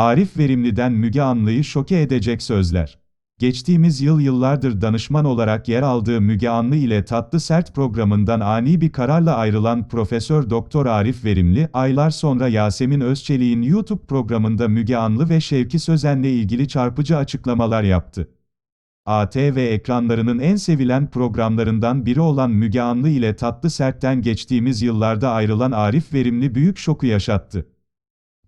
Arif Verimli'den Müge Anlı'yı şoke edecek sözler. Geçtiğimiz yıl yıllardır danışman olarak yer aldığı Müge Anlı ile Tatlı Sert programından ani bir kararla ayrılan Profesör Doktor Arif Verimli, aylar sonra Yasemin Özçelik'in YouTube programında Müge Anlı ve Şevki Sözen'le ilgili çarpıcı açıklamalar yaptı. ATV ekranlarının en sevilen programlarından biri olan Müge Anlı ile Tatlı Sert'ten geçtiğimiz yıllarda ayrılan Arif Verimli büyük şoku yaşattı.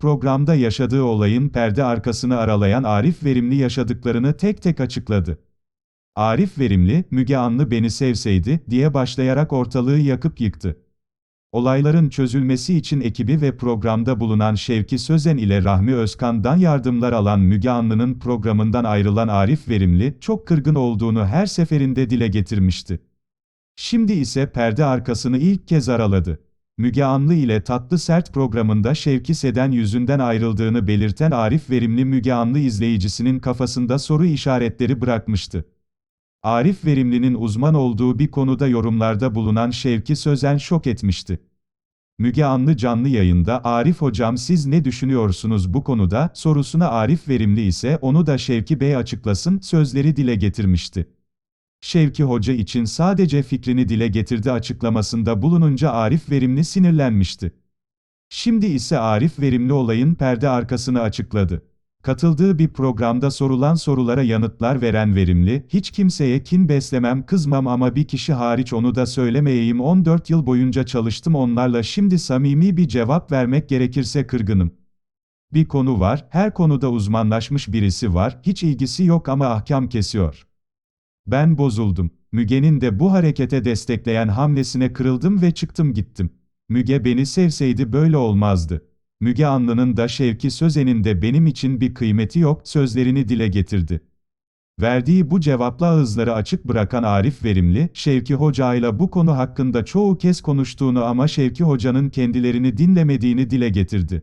Programda yaşadığı olayın perde arkasını aralayan Arif Verimli yaşadıklarını tek tek açıkladı. Arif Verimli, Müge Anlı beni sevseydi, diye başlayarak ortalığı yakıp yıktı. Olayların çözülmesi için ekibi ve programda bulunan Şevki Sözen ile Rahmi Özkan'dan yardımlar alan Müge Anlı'nın programından ayrılan Arif Verimli, çok kırgın olduğunu her seferinde dile getirmişti. Şimdi ise perde arkasını ilk kez araladı. Müge Anlı ile Tatlı Sert programında Şevki Seden yüzünden ayrıldığını belirten Arif Verimli Müge Anlı izleyicisinin kafasında soru işaretleri bırakmıştı. Arif Verimli'nin uzman olduğu bir konuda yorumlarda bulunan Şevki Sözen şok etmişti. Müge Anlı canlı yayında Arif hocam siz ne düşünüyorsunuz bu konuda sorusuna Arif Verimli ise onu da Şevki Bey açıklasın sözleri dile getirmişti. Şevki Hoca için sadece fikrini dile getirdi açıklamasında bulununca Arif Verimli sinirlenmişti. Şimdi ise Arif Verimli olayın perde arkasını açıkladı. Katıldığı bir programda sorulan sorulara yanıtlar veren Verimli, hiç kimseye kin beslemem kızmam ama bir kişi hariç onu da söylemeyeyim 14 yıl boyunca çalıştım onlarla şimdi samimi bir cevap vermek gerekirse kırgınım. Bir konu var, her konuda uzmanlaşmış birisi var, hiç ilgisi yok ama ahkam kesiyor. Ben bozuldum. Müge'nin de bu harekete destekleyen hamlesine kırıldım ve çıktım gittim. Müge beni sevseydi böyle olmazdı. Müge Anlı'nın da Şevki Sözen'in de benim için bir kıymeti yok sözlerini dile getirdi. Verdiği bu cevapla ağızları açık bırakan Arif Verimli, Şevki Hoca ile bu konu hakkında çoğu kez konuştuğunu ama Şevki Hoca'nın kendilerini dinlemediğini dile getirdi.